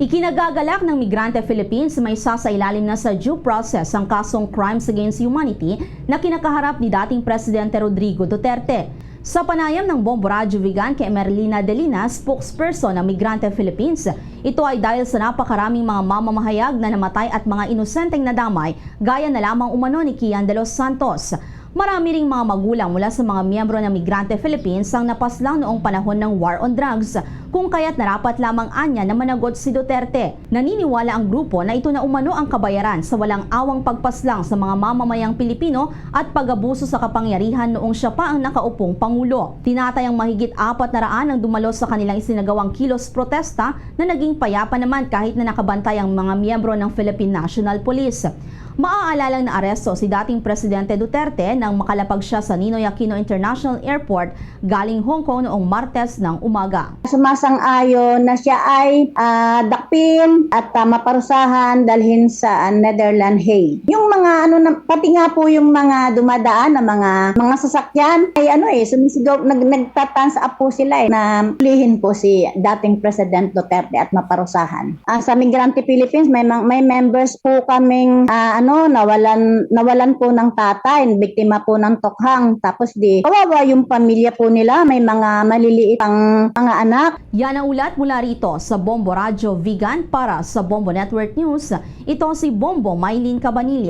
Ikinagagalak ng Migrante Philippines may sasailalim na sa due process ang kasong Crimes Against Humanity na kinakaharap ni dating Presidente Rodrigo Duterte. Sa panayam ng Bombo Radyo Vigan kay Merlina Delina, spokesperson ng Migrante Philippines, ito ay dahil sa napakaraming mga mamamahayag na namatay at mga inosenteng nadamay gaya na lamang umano ni Kian de los Santos. Marami ring mga magulang mula sa mga miyembro ng Migrante Philippines ang napaslang noong panahon ng War on Drugs, kung kaya't narapat lamang anya na managot si Duterte. Naniniwala ang grupo na ito na umano ang kabayaran sa walang awang pagpaslang sa mga mamamayang Pilipino at pag-abuso sa kapangyarihan noong siya pa ang nakaupong Pangulo. Tinatayang mahigit apat na raan ang dumalo sa kanilang isinagawang kilos protesta na naging payapa naman kahit na nakabantay ang mga miyembro ng Philippine National Police. Maaalalang na aresto si dating Presidente Duterte nang makalapag siya sa Ninoy Aquino International Airport galing Hong Kong noong Martes ng umaga. Sumasang-ayon na siya ay ah, dakpin at ah, maparusahan dalhin sa ah, Netherlands Hague. Yung mga ano na, pati nga po yung mga dumadaan na mga mga sasakyan ay ano eh sumisigaw nag nagtatans up po sila eh na pulihin po si dating President Duterte at maparusahan. Ah, sa Migrante Philippines may may members po kaming ah, ano nawalan nawalan po ng tatay, biktima po ng tokhang tapos di kawawa yung pamilya po nila may mga maliliit pang mga anak Yan ang ulat mula rito sa Bombo Radyo Vegan para sa Bombo Network News. Ito si Bombo Maylin Cabanilla